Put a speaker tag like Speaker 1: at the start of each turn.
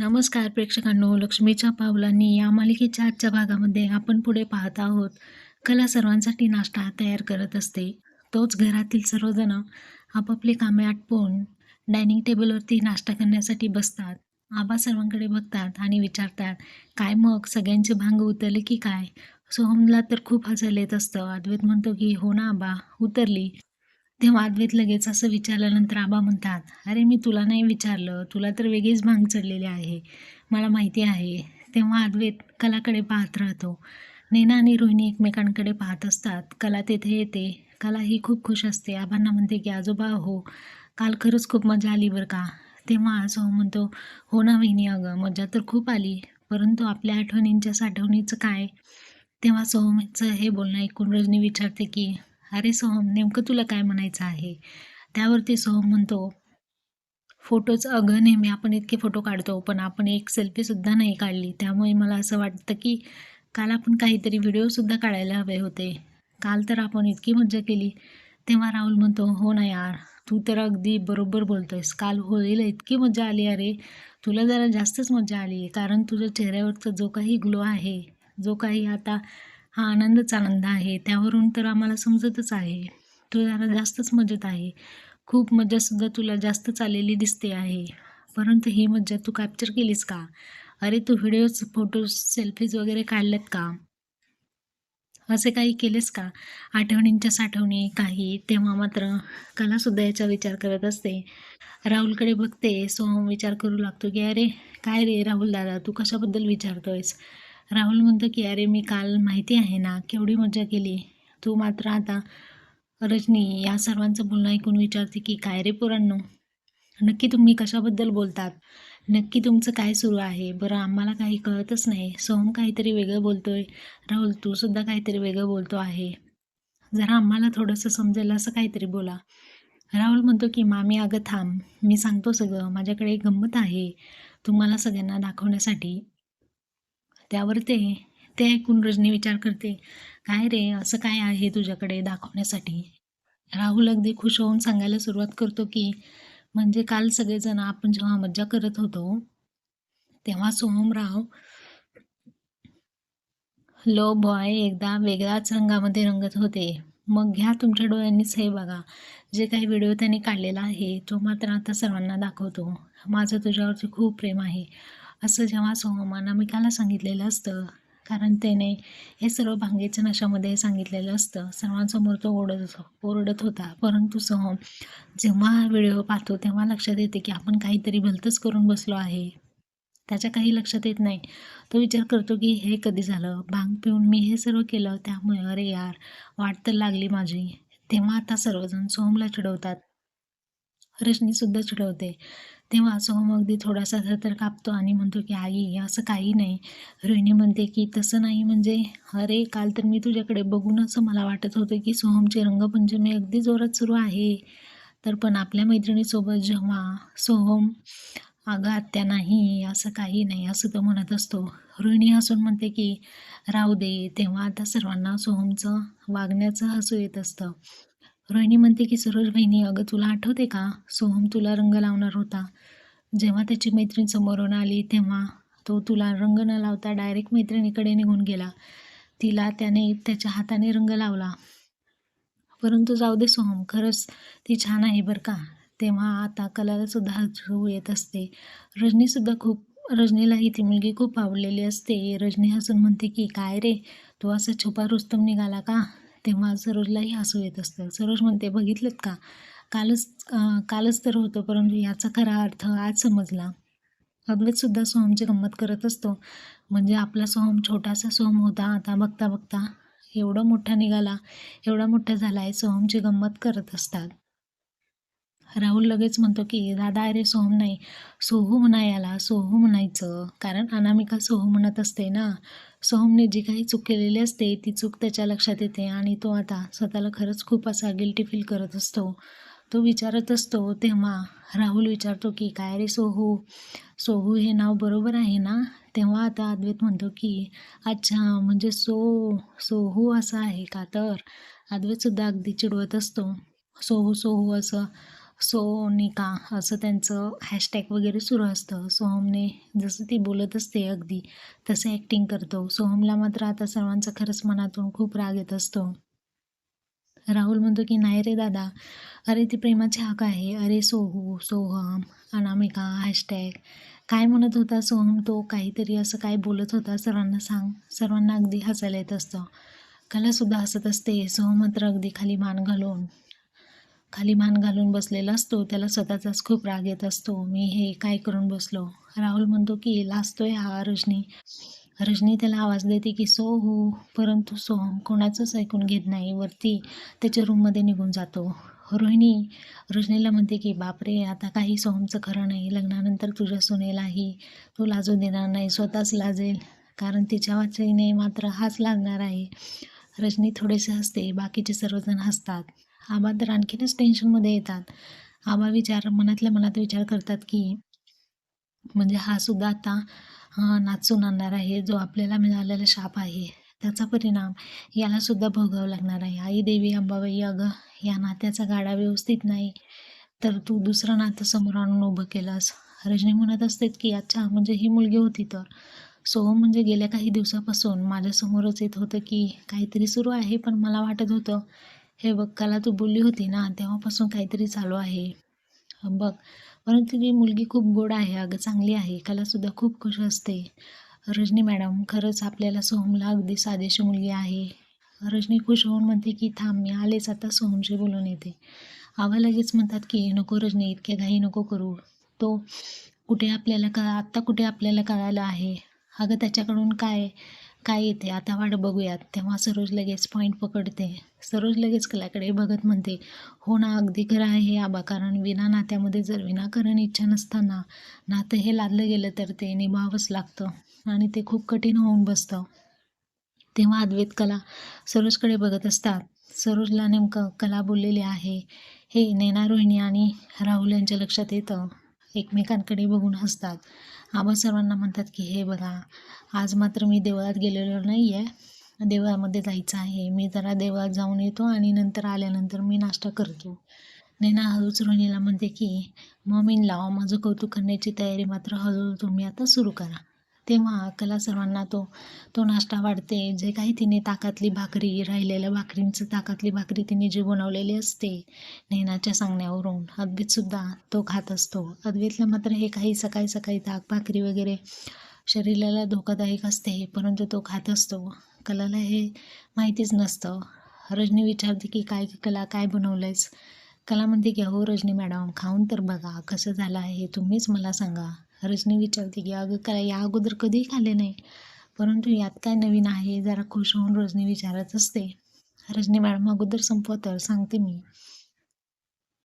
Speaker 1: नमस्कार प्रेक्षकांनो लक्ष्मीच्या पावलांनी या मालिकेच्या आजच्या भागामध्ये आपण पुढे पाहत आहोत. कला सर्वांसाठी नाश्ता तयार करत असते. तोच घरातील सर्वजण आपापली कामे आटपून डायनिंग टेबलवरती नाश्ता करण्यासाठी बसतात. आबा सर्वांकडे बघतात आणि विचारतात काय मग सगळ्यांचे भांग उतरले की काय? सोहमला तर खूप हसल येत असतं. अद्वैत म्हणतो की हो ना आबा उतरली. तेव्हा अद्वैत लगेच असं विचारल्यानंतर आबा म्हणतात अरे मी तुला नाही विचारलं. तुला तर वेगळीच भांग चढलेली आहे. मला माहिती आहे. तेव्हा अद्वैत कलाकडे पाहत राहतो. नैना आणि रोहिणी एकमेकांकडे पाहत असतात. कला तेथे येते. कला ही खूप खुश असते. आबांना म्हणते की आजोबा हो. काल खरंच खूप मजा आली बरं का? तेव्हा सोहम हो म्हणतो हो ना वहिनी. अगं मजा तर खूप आली. परंतु आपल्या आठवणींच्या साठवणीचं काय? तेव्हा सोहमचं हे बोलणं ऐकून रजनी विचारते की अरे सोहम नेमकं तुला काय म्हणायचं आहे? त्यावरती सोहम म्हणतो फोटोच अगं नेहमी आपण इतके फोटो काढतो पण आपण एक सेल्फीसुद्धा नाही काढली. त्यामुळे मला असं वाटतं की काल आपण काहीतरी व्हिडिओसुद्धा काढायला हवे होते. काल तर आपण इतकी मज्जा केली. तेव्हा राहुल म्हणतो हो ना यार तू तर अगदी बरोबर बोलतोयस. काल होळीला इतकी मजा आली अरे. तुला जरा जास्तच मजा आली कारण तुझ्या चेहऱ्यावरचा जो काही ग्लो आहे जो काही आता हा आनंदच आनंद आहे. त्यावरून तर आम्हाला समजतच आहे. तू जरा जास्तच मजेत आहे. खूप मजासुद्धा तुला जास्तच आलेली दिसते आहे. परंतु ही मज्जा तू कॅप्चर केलीस का? अरे तू व्हिडिओज फोटोज सेल्फीज वगैरे काढल्यात का? असे काही केलेस का? आठवणींच्या साठवणी काही? तेव्हा मात्र कलासुद्धा याचा विचार करत असते. राहुलकडे बघते सोहम विचार करू लागतो की अरे काय रे राहुल दादा तू कशाबद्दल विचारतोयस? राहुल म्हणतो की अरे मी काल माहिती आहे ना केवढी मजा केली. तू मात्र आता रजनी या सर्वांचं बोलणं ऐकून विचारते की काय रे पोरांनो? नक्की तुम्ही कशाबद्दल बोलतात? नक्की तुमचं काय सुरू आहे? बरं आम्हाला काही कळतच नाही. सोहम काहीतरी वेगळं बोलतोय. राहुल तू सुद्धा काहीतरी वेगळं बोलतो आहे. जरा आम्हाला थोडंसं समजेल असं काहीतरी बोला. राहुल म्हणतो की मामी अगं थांब. मी सांगतो सगळं. माझ्याकडे एक गंमत आहे तुम्हाला सगळ्यांना दाखवण्यासाठी. त्यावर ते ते ऐकून रजनी विचार करते काय रे असं काय आहे तुझ्याकडे दाखवण्यासाठी? राहुल अगदी खुश होऊन सांगायला सुरुवात करतो की म्हणजे काल सगळेजण आपण जेव्हा मज्जा करत होतो तेव्हा सोहमराव लो बॉय एकदा वेगळ्याच रंगामध्ये रंगत होते. मग घ्या तुमच्या डोळ्यांनीच हे बघा. जे काही व्हिडिओ त्यांनी काढलेला आहे तो मात्र आता सर्वांना दाखवतो. माझं तुझ्यावरती खूप प्रेम आहे. असं जेव्हा सोहम अनामिकाला सांगितलेलं असतं कारण त्याने हे सर्व भांगेच्या नशामध्ये सांगितलेलं असतं. सर्वांसमोर तो ओरडत ओरडत होता. परंतु सोहम जेव्हा हा व्हिडिओ पाहतो तेव्हा लक्षात येते की आपण काहीतरी भलतंच करून बसलो आहे. त्याच्या काही लक्षात येत नाही. तो विचार करतो की हे कधी झालं? भांग पिऊन मी हे सर्व केलं त्यामुळे अरे यार वाट तर लागली माझी. तेव्हा आता सर्वजण सोहमला चिडवतात. रजनीसुद्धा चिडवते. तेव्हा सोहम अगदी थोडासा थरथर कापतो आणि म्हणतो की आई असं काही नाही. रोहिणी म्हणते की तसं नाही म्हणजे अरे काल तर मी तुझ्याकडे बघून असं मला वाटत होतं की सोहमची रंगपंचमी अगदी जोरात सुरू आहे. तर पण आपल्या मैत्रिणीसोबत जेव्हा सोहम अगं आत्या नाही असं काही नाही असं तो म्हणत असतो. रोहिणी हसून म्हणते की राहू दे. तेव्हा आता सर्वांना सोहमचं वागण्याचं हसू येत असतं. रोहिणी म्हणते की सरोज बहिणी अगं तुला आठवते का? सोहम तुला रंग लावणार होता. जेव्हा त्याची मैत्रीण समोरून आली तेव्हा तो तुला रंग न लावता डायरेक्ट मैत्रिणीकडे निघून गेला. तिला त्याने त्याच्या हाताने रंग लावला. परंतु जाऊ दे सोहम खरंच ती छान आहे बरं का? तेव्हा आता कलालासुद्धा हसू येत असते. रजनीसुद्धा खूप रजनीलाही ती मुलगी खूप आवडलेली असते. रजनी हसून म्हणते की काय रे? तो असा छुपा रुस्तम निघाला का? तेव्हा सरोजलाही हसू येत असतं. सरोज म्हणते बघितलं का? कालच कालच तर होतं परंतु याचा खरा अर्थ आज समजला. अद्वैतसुद्धा सोहमची गंमत करत असतो. म्हणजे आपला सोहम छोटासा सोहम होता. आता बघता बघता एवढा मोठा निघाला एवढा मोठा झाला आहे सोहमची गंमत करत असतात. राहुल लगेच म्हणतो की दादा अरे सोहम नाही. सोहू म्हणा याला सोहू म्हणायचं. कारण अनामिका सोहू म्हणत असते ना. सोहमने जी काही चूक केलेली असते ती चूक त्याच्या लक्षात येते आणि तो आता स्वतःला खरंच खूप असा गिल्टी फील करत असतो. तो विचारत असतो तेव्हा राहुल विचारतो की काय रे सोहू? सोहू हे नाव बरोबर आहे ना? तेव्हा आता अद्वैत म्हणतो की अच्छा म्हणजे सो सोहू असं आहे का तर? अद्वैतसुद्धा अगदी चिडवत असतो. सोहू सोहू असं सोनिका असं त्यांचं हॅशटॅग वगैरे सुरू असतं. सोहमने जसं ती बोलत असते अगदी तसं ॲक्टिंग करतो. सोहमला मात्र आता सर्वांचा खरंच मनातून खूप राग येत असतो. राहुल म्हणतो की नाही रे दादा. अरे ती प्रेमाची हाक आहे. अरे सोहू सोहम अनामिका हॅशटॅग काय म्हणत होता सोहम? तो काहीतरी असं काय बोलत होता? सर्वांना सांग. सर्वांना अगदी हसायला येत असतं. कलासुद्धा हसत असते. सोहम मात्र अगदी खाली मान घालून खाली मान घालून बसलेला असतो. त्याला स्वतःचाच खूप राग येत असतो. मी हे काय करून बसलो? राहुल म्हणतो की लाजतोय हा रजनी. रजनी त्याला आवाज देते की सो हो परंतु सोहम कोणाचंच ऐकून घेत नाही. वरती त्याच्या रूममध्ये निघून जातो. रोहिणी रजनीला म्हणते की बापरे आता काही सोहमचं खरं नाही. लग्नानंतर तुझ्या सुनेलाही तो लाजू देणार नाही. स्वतःच लाजेल. कारण तिच्या वाचीने मात्र हाच लागणार आहे. रजनी थोडेसे हसते बाकीचे सर्वजण हसतात. आबा तर आणखीनच टेन्शनमध्ये येतात. आबा विचार मनातल्या मनात विचार करतात की म्हणजे हा सुद्धा आता नाचून आणणार आहे जो आपल्याला मिळालेला शाप आहे त्याचा परिणाम याला सुद्धा भोगावं लागणार आहे. आई देवी अंबाबाई अगं या नात्याचा गाडा व्यवस्थित नाही तर तू दुसरं नातं समोर आणून उभं केलंस. रजनी म्हणत असते की अच्छा म्हणजे ही मुलगी होती तर? सोहम म्हणजे गेल्या काही दिवसापासून माझ्यासमोरच येत होतं की काहीतरी सुरू आहे पण मला वाटत होतं हे बघ काला तू बोलली होती ना तेव्हापासून काहीतरी चालू आहे. बघ परंतु ती मुलगी खूप गोड आहे अगं चांगली आहे कलासुद्धा खूप खुश असते. रजनी मॅडम खरंच आपल्याला सोहमला अगदी साधेशी मुलगी आहे. रजनी खुश होऊन म्हणते की थांब मी आलेच आता सोहमशी बोलून येते. आवा लगेच म्हणतात की नको रजनी इतक्या घाई नको करू. तो कुठे आपल्याला का आत्ता कुठे आपल्याला कळालं आहे? अगं त्याच्याकडून काय काय येते? आता वाट बघूयात. तेव्हा सरोज लगेच पॉईंट पकडते. सरोज लगेच कलाकडे बघत म्हणते हो ना अगदी खरं आहे हे आबा. कारण विना नात्यामध्ये जर विनाकारण इच्छा नसताना नातं हे लादलं गेलं तर ते निभावंच लागतं आणि ते खूप कठीण होऊन बसतं. तेव्हा अद्वैत कला सरोजकडे बघत असतात. सरोजला नेमकं कला बोललेली आहे. हे नैना रोहिणी आणि राहुल यांच्या लक्षात येतं. एकमेकांकडे बघून हसतात. आबा सर्वांना म्हणतात की हे बघा आज मात्र मी देवळात गेलेलो नाही आहे देवळामध्ये जायचं आहे. मी जरा देवळात जाऊन येतो आणि नंतर आल्यानंतर मी नाश्ता करतो. नैना हळूच रोहिणीला म्हणते की मम्मीन लाव माझं कौतुक करण्याची तयारी मात्र हळूहळू तुम्ही आता सुरू करा. तेव्हा कला सर्वांना तो तो नाश्ता वाढते. जे काही तिने ताकातली भाकरी राहिलेल्या भाकरींचं ताकातली भाकरी तिने जी बनवलेली असते नैनाच्या सांगण्यावरून अद्वैतसुद्धा तो खात असतो. अद्वैतला मात्र हे काही सकाळी सकाळी ताक भाकरी वगैरे शरीराला धोकादायक असते परंतु तो खात असतो. कलाला हे माहितीच नसतं. रजनी विचारते की काय कला? काय बनवलंयस? कला म्हणते की हो रजनी मॅडम खाऊन तर बघा कसं झालं आहे तुम्हीच मला सांगा. रजनी विचारते की अगं काय या अगोदर कधीही खाल्ले नाही? परंतु यात काय नवीन आहे? जरा खुश होऊन रजनी विचारत असते. रजनी मॅडम अगोदर संपव तर सांगते मी.